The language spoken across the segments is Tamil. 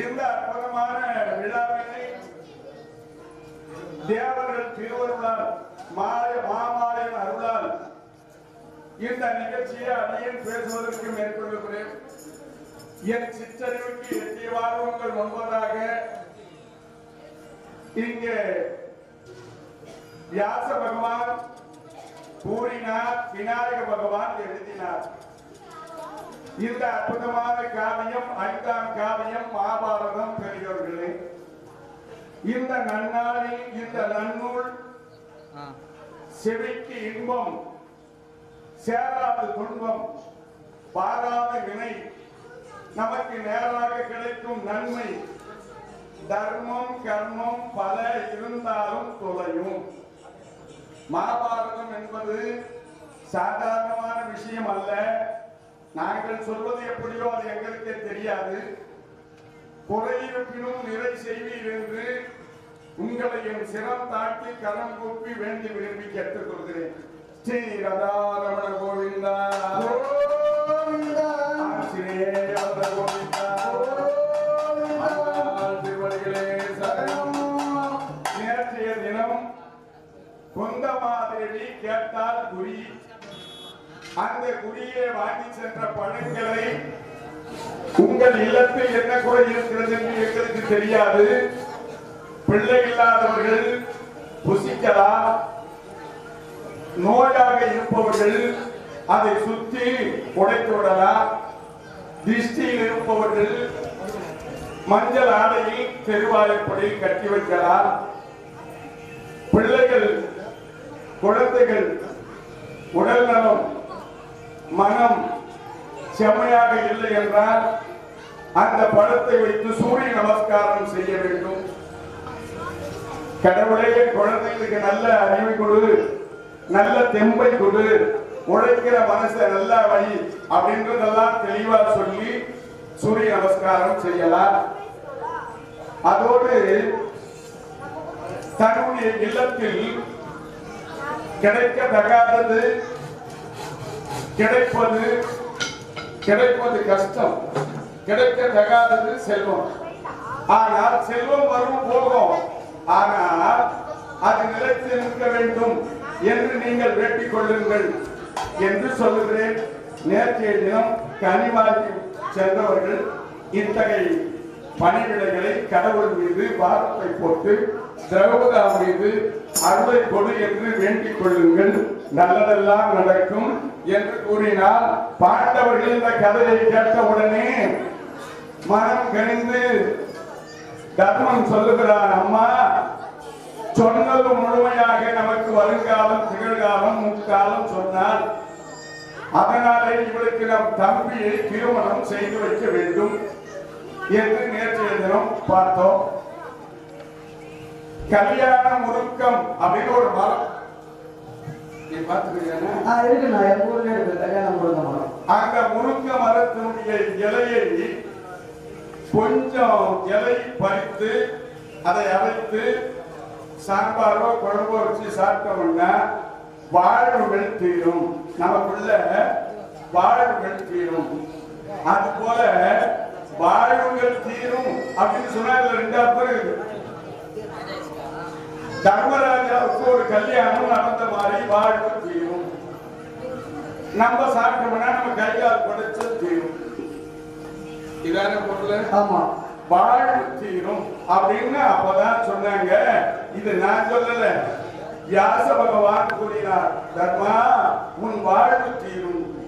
இந்த அற்புதமான விழாவினை தேவர்கள் திருவருளால் மாய மாமாயன் அருளால் இந்த நிகழ்ச்சியை அடியேன் பேசுவதற்கு மேற்கொள்கிறேன். என் சிற்றறிவுக்கு எட்டியவாறு உங்கள் முன்பதாக இங்கே வியாச பகவான் கூறினார் விநாயக பகவான் எழுதினார். இந்த அற்புதமான காவியம் ஐந்தாம் காவியம் மகாபாரதம் பெரியோர்களே. இந்த நன்னாளில் இந்த நன்னூல் செவிக்கு இன்பம் சேராத துன்பம் பாராத வினை. நமக்கு நேராக கிடைக்கும் நன்மை. தர்மம் கர்மம் பல இருந்தாலும் தொலையும். மகாபாரதம் என்பது சாதாரணமான விஷயம் அல்ல. நாங்கள் சொல்வது எப்படியோ அது எங்களுக்கே தெரியாது. குறையிருப்பினும் நிறை செய்வீர் என்று உங்களை என் சிரம் தாக்கி கரம் கூப்பி வேண்டி விரும்பி கேட்டுக்கொள்கிறேன். ஸ்ரீ ரதாரமண கோவிந்தா. கோவிந்தா. திருவடிகளே சரணம். நேற்றைய தினம் குந்தமாதேவி கேட்டால் குறி அந்த குடியே வாங்கி சென்ற பணங்களை உங்கள் இல்லத்தில் என்ன குறை இருக்கிறது என்று எங்களுக்கு தெரியாது. பிள்ளை இல்லாதவர்கள் புசிக்கலாம். நோயாக இருப்பவர்கள் அதை சுத்தி உடைத்து விடலாம். திருஷ்டியில் இருப்பவர்கள் மஞ்சள் ஆடையில் தெருவாயப்படி கட்டி வைக்கலாம். பிள்ளைகள் குழந்தைகள் உடல் நலம் மனம் செம்மையாக இல்லை என்றால் அந்த பழத்தை வைத்து சூரிய நமஸ்காரம் செய்ய வேண்டும். கடவுளே குழந்தைகளுக்கு நல்ல அறிவு கொடு. நல்ல தெம்பை கொடு. உழைக்கிற மனசை நல்ல வழி அப்படின்றதெல்லாம் தெளிவா சொல்லி சூரிய நமஸ்காரம் செய்யலாம். அதோடு தன்னுடைய இல்லத்தில் கிடைக்கத்தகாதது கிடைப்பது கிடைப்பது கஷ்டம். கிடைக்க தகாதது செல்வம். ஆனால் செல்வம் வரும் போகும். ஆனால் அது நிலைத்து நிற்க வேண்டும் என்று நீங்கள் வேண்டிக் கொள்ளுங்கள் என்று சொல்லுகிறேன். நேற்றைய தினம் கனிவாகி சென்றவர்கள் இத்தகைய பணிவிடைகளை கடவுள் மீது பாரத்தை போட்டு திரௌபதா மீது அருளை கொடு என்று வேண்டிக் கொள்ளுங்கள். நல்லதெல்லாம் நடக்கும் என்று கூறினால் பாண்டவர்கள் இந்த கதையை கேட்டவுடனே மனம் கணிந்து தர்மம் சொல்லுகிறார் அம்மா சொன்னது முழுமையாக நமக்கு வருங்காலம் நிகழ்காலம் முற்காலம் சொன்னார் அதனாலே இவளுக்கு நம் தம்பியை திருமணம் செய்து வைக்க வேண்டும் என்று நேற்றைய தினம் பார்த்தோம். கல்யாண முருக்கம் அப்படின்னு ஒரு மரம் நீ பார்த்துக்கிறீங்க இருக்கு நான் எங்க ஊர்ல இருக்கு. கல்யாணம் கொடுத்த மரம் அந்த முருங்க மரத்தினுடைய இலையை கொஞ்சம் இலை பறித்து அதை அரைத்து சாம்பாரோ குழம்போ வச்சு சாப்பிட்டோம்னா வாழ்வுகள் தீரும் நமக்குள்ள வாழ்வுகள் தீரும் அது போல வாழ்வுகள் தீரும் அப்படின்னு சொன்னா ரெண்டு இருக்கு தர்மராஜாவுக்கு கல்யாணம் நடந்த மாதிரி வாழ்வு தீரும். நம்ம சாப்பிட்டோம்னா நம்ம கை கால் படைச்சு தீரும். இதான பொருள்? ஆமா. வாழ்வு தீரும். அப்படின்னு அப்பதான் சொன்னாங்க. இது நான் சொல்லல. வியாச பகவான் கூறினார் தர்மா உன் வாழ்வு தீரும்.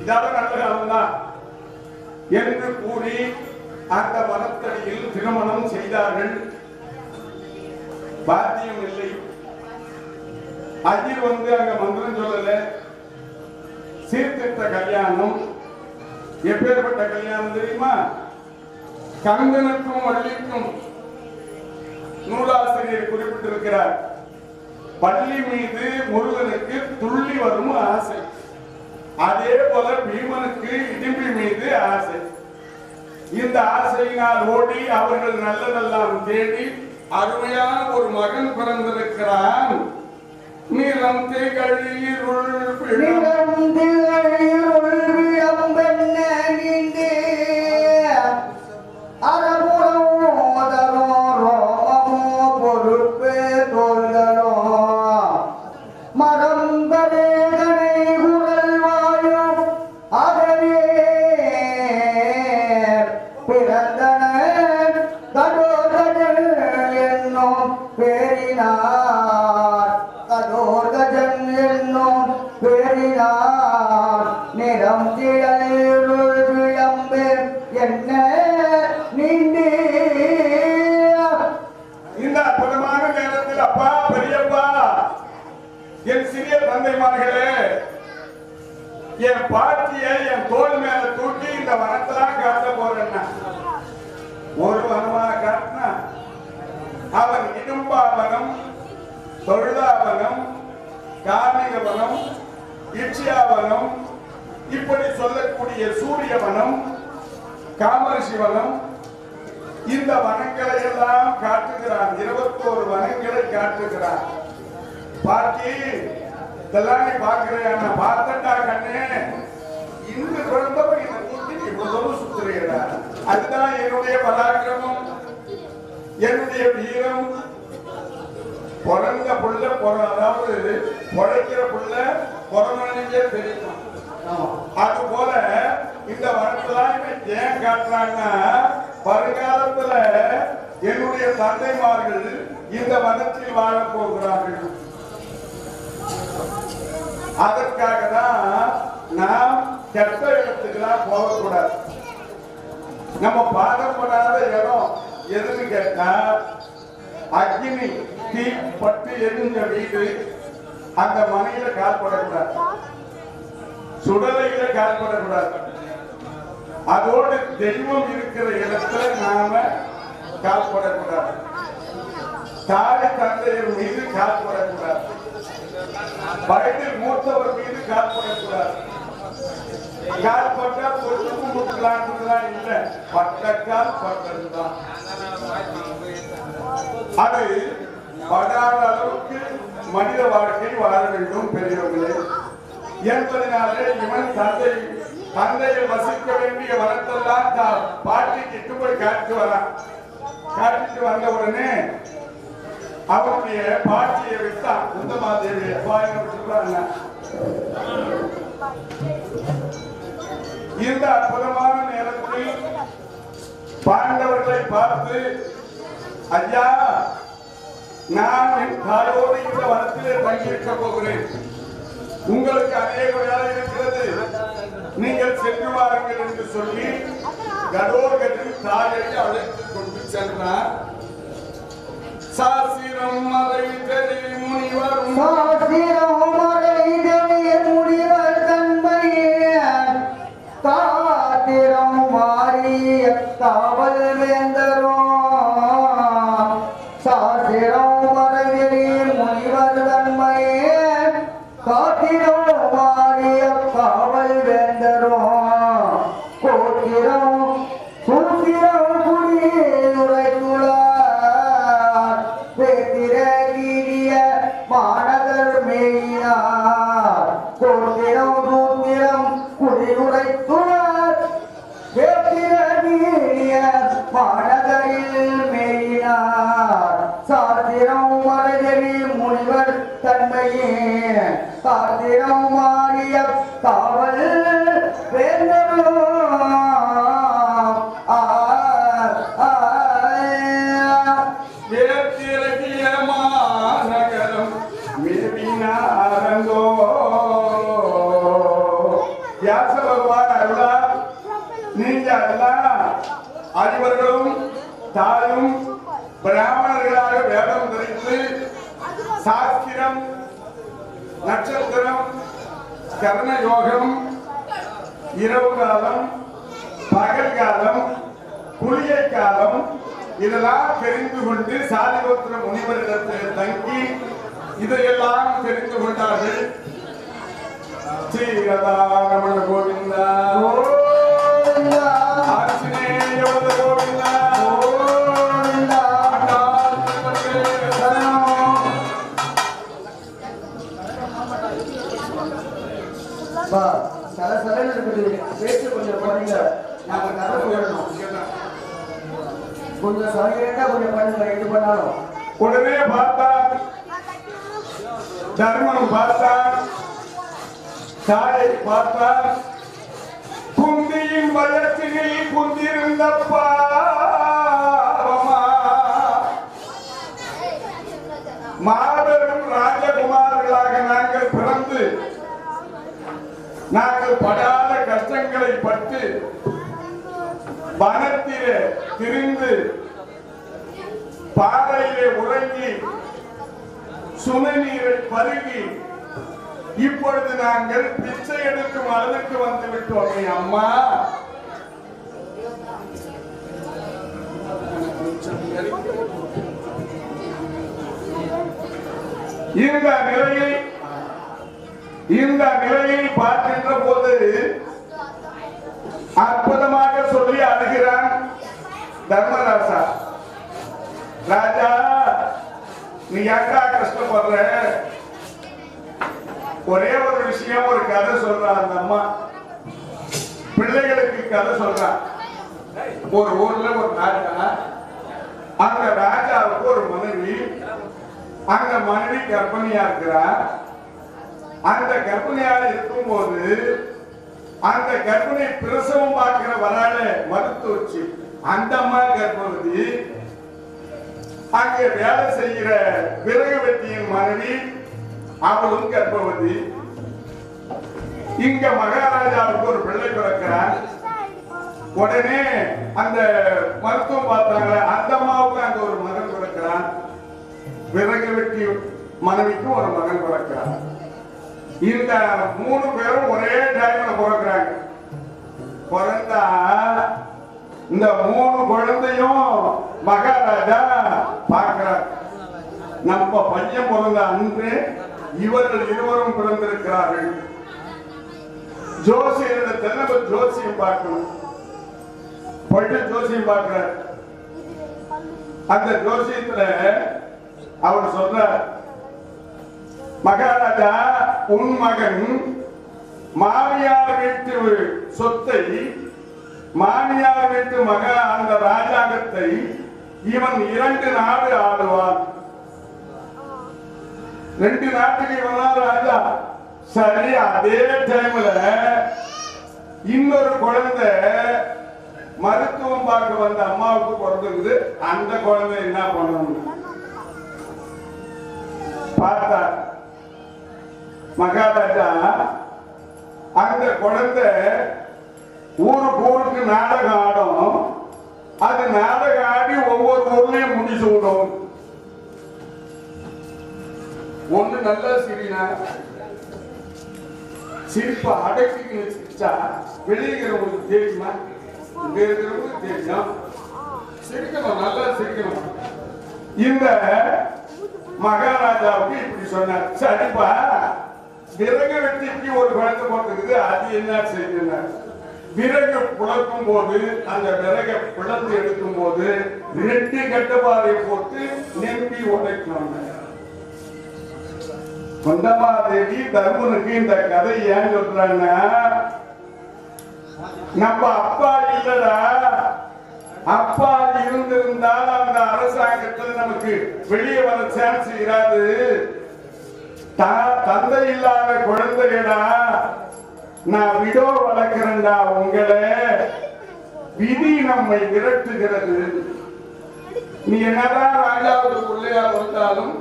இதால நல்ல காலம் தான் என்று கூறி அந்த மரத்தடியில் திருமணம் செய்தார்கள். பாத்தியம் இல்லை. அதில் வந்து அங்க மந்திரம் சொல்லல. சீர்திருத்த கல்யாணம். எப்பேற்பட்ட கல்யாணம் தெரியுமா? கங்கனுக்கும் வள்ளிக்கும் நூலாசிரியர் குறிப்பிட்டிருக்கிறார். பள்ளி மீது முருகனுக்கு துள்ளி வரும் ஆசை. அதே போல பீமனுக்கு இடிம்பி மீது ஆசை. இந்த ஆசையினால் ஓடி அவர்கள் நல்லதெல்லாம் தேடி அருமையான ஒரு மகன் பிறந்திருக்கிறான். நிலம் திகழிருள் பிழம் தந்தைமார்களே என் பாட்டிய என் தோல் மேல தூக்கி இந்த வனத்தெல்லாம் காட்ட போறேன்னா? ஒரு வனமா காட்டினா? அவன் இடும்பாவனம் தொழுதாவனம் கார்மிகவனம் இச்சியாவனம் இப்படி சொல்லக்கூடிய சூரியவனம் காமரிஷிவனம் இந்த வனங்களை எல்லாம் காட்டுகிறான். இருபத்தோரு வனங்களை காட்டுகிறான். பாட்டி இதெல்லாம் நீ பாக்குறியா? பார்த்தண்டா கண்ணே. இன்னும் குழந்தை இந்த கூட்டி நீ இவ்வளவு சுத்துறீடா அதுதான் என்னுடைய பராக்கிரமம் என்னுடைய வீரம். பிறந்த புள்ள அதாவது பிழைக்கிற புள்ள பிறந்தே தெரியும்? அது போல இந்த வனத்தெல்லாம் ஏன் காட்டுறாங்கன்னா வருங்காலத்துல என்னுடைய தந்தைமார்கள் இந்த வனத்தில் வாழப் போகிறார்கள். அதற்காக தான் நாம் கெட்ட இடத்துக்கெல்லாம் போகக்கூடாது. நம்ம பாடப்படாத இடம் எதுன்னு கேட்டா அக்னி தீ பட்டு எரிஞ்ச வீடு அந்த மனையில கால்படக்கூடாது. சுடலையில கால்படக்கூடாது. அதோடு தெய்வம் இருக்கிற இடத்துல நாம கால்படக்கூடாது. தாய் தந்தையர் மீது கால்படக்கூடாது. வயதில் மூத்தவர் மீது கால்படக்கூடாது கால்பட்டா தொட்டு முட்டலான்றதுலாம் இல்ல பட்டக்கால் பட்டதுதான் அது படாத அளவுக்கு மனித வாழ்க்கை வாழ வேண்டும் பெரியவர்களே. என்பதனாலே இவன் தந்தை தந்தையை வசிக்க வேண்டிய வரத்தெல்லாம் பாட்டி கிட்டு போய் காட்டு வரான். காட்டிட்டு வந்த உடனே அவனுடைய பாட்டியை உத்தமா குந்தமாதேவியை பாயின சொல்றாங்க இந்த அற்புதமான நேரத்தில் பாண்டவர்களை பார்த்து ஐயா நான் என் தாயோடு இந்த வனத்திலே தங்கியிருக்க போகிறேன். உங்களுக்கு அநேக வேலை இருக்கிறது. நீங்கள் சென்று வாருங்கள் என்று சொல்லி கடோர்கத்தின் தாயை அழைத்துக் கொண்டு சென்றார். சாசிரம் மறைவித்தறி முனிவரும். முடிவர் தன்மையே. காத்திரம் இரவு காலம் பகல் காலம் குளிகை காலம் இதெல்லாம் தெரிந்து கொண்டு சாதிபோத்திர முனிவரிடத்தில் தங்கி இதையெல்லாம் தெரிந்து கொண்டார்கள். ஸ்ரீரதா ரமண கோவிந்தா கோவிந்தா, கொஞ்சம் குறைங்க. கதை சொல்லணும். கொஞ்சம் சமைக்கிறா கொஞ்சம் பண்ணுங்க எது பண்ணாலும். உடனே பார்த்தா தர்மம் பார்த்தா தாயை பார்த்தா குந்தியின் வயத்தினில் குந்திருந்த பாவமா மாபெரும் ராஜகுமார்களாக நாங்கள் பிறந்து நாங்கள் படாத கஷ்டங்களை பட்டு வனத்திலே திரிந்து பாறையிலே உறங்கி சுனை நீரை பருகி இப்பொழுது நாங்கள் பிச்சை எடுக்கும் அளவுக்கு வந்து விட்டோமே அம்மா. இந்த நிலையை இந்த நிலையை பார்க்கின்ற போது அற்புதமாக சொல்லி அழுகிறான் தர்மராசா ராஜா நீ ஏக்கா கஷ்டப்படுற? ஒரே ஒரு விஷயம் ஒரு கதை சொல்றா அந்த அம்மா. பிள்ளைகளுக்கு கதை சொல்றா. ஒரு ஊர்ல ஒரு ராஜா அந்த ராஜாவுக்கு ஒரு மனைவி அந்த மனைவி கர்ப்பிணியா இருக்கிறா. அந்த கர்ப்பிணியா இருக்கும்போது அந்த கர்ப்பிணி பிரசவம் பார்க்கிற வரால மருத்துவச்சி அந்த அம்மா கர்ப்பவதி அங்கே வேலை செய்கிற விறகு மனைவி அவளும் கர்ப்பவதி. இங்க மகாராஜாவுக்கு ஒரு பிள்ளை பிறக்கிறார். உடனே அந்த மருத்துவம் பார்த்தாங்க. அந்த அம்மாவுக்கு அங்க ஒரு மகன் பிறக்கிறான். விறகு வெட்டி மனைவிக்கும் ஒரு மகன் பிறக்கிறான். இந்த மூணு பேரும் ஒரே டைம்ல பிறக்கிறாங்க பிறந்தா இந்த மூணு குழந்தையும் மகாராஜா பார்க்கிறார். நம்ம பையன் பிறந்த அன்று இவர்கள் இருவரும் பிறந்திருக்கிறார்கள். ஜோசியரிடத்தில் நம்ம ஜோசியம் பார்க்கணும். பட்டு ஜோசியம் பார்க்கிறார். அந்த ஜோசியத்துல அவர் சொல்ற மகாராஜா உன் மகன் மாமியார் வீட்டு சொத்தை மாமியார் வீட்டு மக அந்த ராஜாங்கத்தை இவன் இரண்டு நாடு ஆடுவான். ரெண்டு நாட்டுக்கு இவன் ராஜா சரி அதே டைம்ல இன்னொரு குழந்தை மருத்துவம் பார்க்க வந்த அம்மாவுக்கு பிறந்திருக்குது. அந்த குழந்தை என்ன பண்ணணும்? பார்த்தா மகாராஜா அந்த குழந்தை ஊருக்கு ஊருக்கு நாடகம் ஆடும். அது நாடகம் ஆடி ஒவ்வொரு ஊர்லயும் முடிச்சு விடும் ஒண்ணு நல்லா சிரினா. சிரிப்பை அடக்கிக்கணும் சிரிச்சா வெளியிருக்கிறவங்களுக்கு தெரியுமா? இங்க இருக்கிறவங்களுக்கு தெரியும்? சிரிக்கணும் நல்லா சிரிக்கணும். இந்த மகாராஜாவுக்கு இப்படி சொன்னார். சரிப்பா விறகு வெட்டிக்கு ஒரு குழந்தை போட்டுக்குது அது என்ன செய்யுங்க விறகு புழக்கும் போது அந்த விறகை பிளந்து எடுக்கும் போது ரெண்டு கட்டுப்பாதை போட்டு நிரம்பி உடைக்கணும். குந்தமாதேவி தர்மனுக்கு இந்த கதை ஏன் சொல்றாங்கன்னா நம்ம அப்பா இல்லடா. அப்பா இருந்திருந்தால் அந்த அரசாங்கத்தில் நமக்கு வெளியே வர சான்ஸ் இராது. தந்தை இல்லாத குழந்தைகளா நான் விடோ வளர்க்கிறேன்டா உங்களை. விதி நம்மை விரட்டுகிறது. நீ என்னதான் ராஜாவுக்கு பிள்ளையா இருந்தாலும்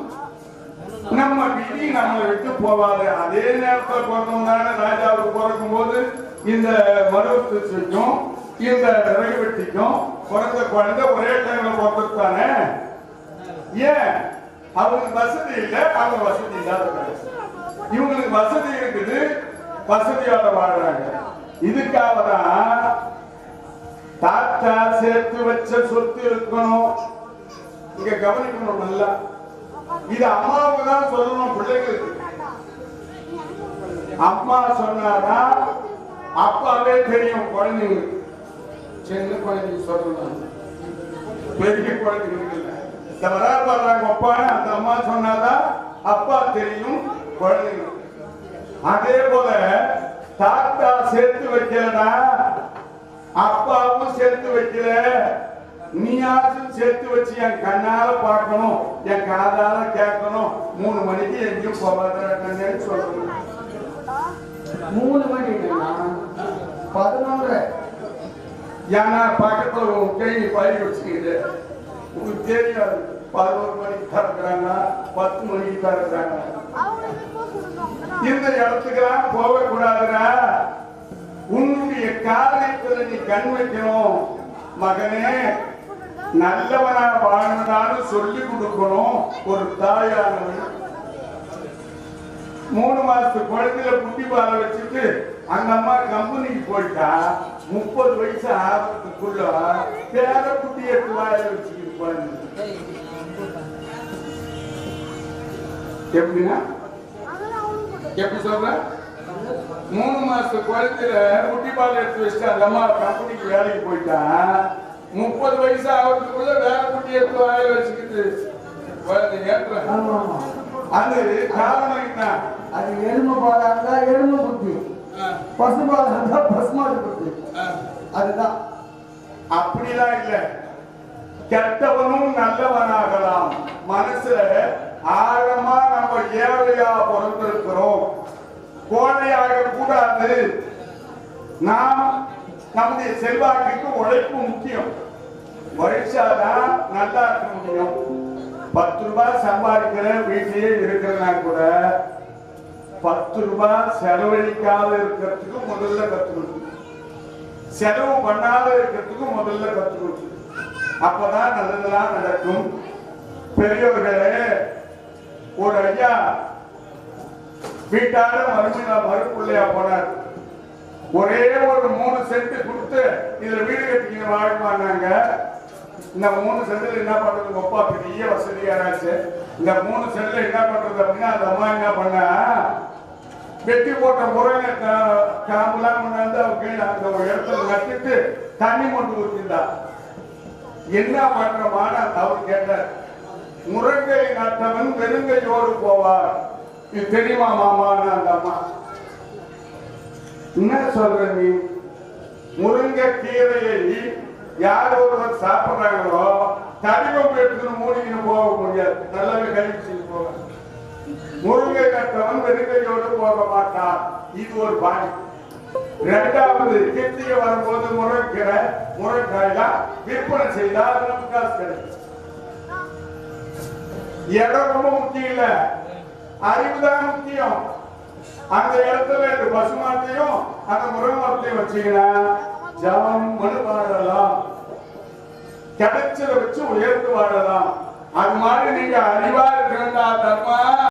நம்ம விதி நம்ம விட்டு போவாது. அதே நேரத்தில் பிறந்தவங்க ராஜாவுக்கு பிறக்கும் போது இந்த மருவத்துக்கும் இந்த நிறைவெட்டிக்கும் பிறந்த குழந்தை ஒரே டைம்ல பிறந்துட்டானே ஏன்? அவங்களுக்கு வசதி இல்லை அவங்க வசதி இல்லாத இவங்களுக்கு வசதி இருக்குது வசதியோட வாழ்றாங்க. இதுக்காக தான் தாத்தா சேர்த்து வச்ச சொத்து இருக்கணும். இங்க கவனிக்கணும் நல்லா. இது அம்மாவுக்கு தான் சொல்லணும் பிள்ளைங்களுக்கு. அம்மா சொன்னாரா அப்பாவே தெரியும் குழந்தைங்களுக்கு. சின்ன குழந்தைங்க சொல்லணும். பெரிய குழந்தைங்களுக்கு இல்ல இந்த வராப்பாடுறாங்க அப்பான்னு அந்த அம்மா சொன்னாதான் அப்பா தெரியும் குழந்தைங்க அதே போல தாத்தா சேர்த்து வைக்கலனா அப்பாவும் சேர்த்து வைக்கல நீயாச்சும் சேர்த்து வச்சு என் கண்ணால பார்க்கணும். என் காதால கேட்கணும். மூணு மணிக்கு எங்கேயும் போகாதே சொல்லணும் மூணு மணி பதினொன்று ஏன்னா பக்கத்துல ஒரு கேள்வி வச்சுக்கிட்டு உங்களுக்கு தெரியாது பதினோரு மணிக்கு திறக்கிறாங்க பத்து மணிக்கு திறக்கிறாங்க. இந்த இடத்துக்கெல்லாம் போகக்கூடாதுடா. உன்னுடைய காரியத்துல நீ கண் வைக்கணும். மகனே நல்லவனா வாழணும்னு சொல்லி கொடுக்கணும். ஒரு தாயானவன் மூணு மாசத்து குழந்தையில குட்டி பாலை வச்சுட்டு அந்த அம்மா கம்பெனிக்கு போயிட்டா முப்பது வயசு ஆகிறதுக்குள்ள பேர குட்டி எட்டு வாயில வச்சுக்கிட்டு குழந்தை எப்படின்னா? எப்படி சொல்ற? மூணு மாசத்து குழந்தையில குட்டி பால் எடுத்து வச்சுட்டு அந்த அம்மா கம்பெனிக்கு வேலைக்கு போயிட்டா முப்பது வயசு ஆகிறதுக்குள்ள வேற குட்டி எடுத்து வாயில வச்சுக்கிட்டு குழந்தை ஆமா அது காரணம் என்ன? அது எருமை பாலா இருந்தா எருமை புத்தி பசு பாலா இருந்தா பசுமாடு அதுதான். அப்படிலாம் இல்ல. கெட்டவனும் நல்லவனாகலாம். மனசுல ஆழமா நம்ம ஏழையா பிறந்திருக்கிறோம் கோழையாக கூடாது. நாம் நம்முடைய செல்வாக்குக்கு உழைப்பு முக்கியம். உழைச்சாதான் நல்லா இருக்க முடியும். பத்து ரூபாய் சம்பாதிக்கிற வீட்டிலேயே இருக்கிறனா கூட பத்து ரூபாய் செலவழிக்காத இருக்கிறதுக்கு முதல்ல கத்துக்கணும் செலவு பண்ணாத இருக்கிறதுக்கு முதல்ல கத்துக்கணும் அப்பதான் நல்லதெல்லாம் நடக்கும். பெரியவர்களே ஒரு ஐயா வீட்டார மறுமையா மறுப்புள்ளையா போனார். ஒரே ஒரு மூணு சென்ட் கொடுத்து இதுல வீடு கட்டிக்கிற வாழ்வாங்க இந்த மூணு சென்ட்ல என்ன பண்றது? ஒப்பா பெரிய வசதியாராச்சு இந்த மூணு சென்ட்ல என்ன பண்றது அப்படின்னா அந்த அம்மா என்ன பண்ண வெட்டி போட்ட முறையில கா- கொண்டாந்து அவங்க அந்த ஒரு இடத்துல நட்டுட்டு தண்ணி கொண்டு ஊற்றிருந்தா என்ன பண்றமான அவர் கேட்டார். முருங்கை நட்டவன் பெருங்கையோடு போவார். இது தெரியுமா மாமான்னு அந்த அம்மா. என்ன சொல்ற நீ? முருங்கை கீரையை யார் ஒருவர் சாப்பிடுறாங்களோ தனிமம் எடுத்துன்னு மூடிக்கின்னு போக முடியாது. நல்லாவே கழிச்சு போக முருங்கை கட்டவன் வெறுங்கையோடு போக மாட்டான். இது ஒரு பாணி. இரண்டாவது கிருத்திகை வரும்போது முறைக்கிற முருங்காயெல்லாம் விற்பனை செய்தால் நமக்கு காசு கிடைக்கும். இடம் ரொம்ப முக்கியம் இல்ல. அறிவுதான் முக்கியம். அந்த இடத்துல இந்த பசுமாட்டையும் அந்த முருகமரத்தையும் வச்சீங்கன்னா ஜாமனு வாழலாம் கிடைச்சத வச்சு உயர்ந்து வாழலாம் அது மாதிரி நீங்க அறிவா இருக்கிறதா தர்மா.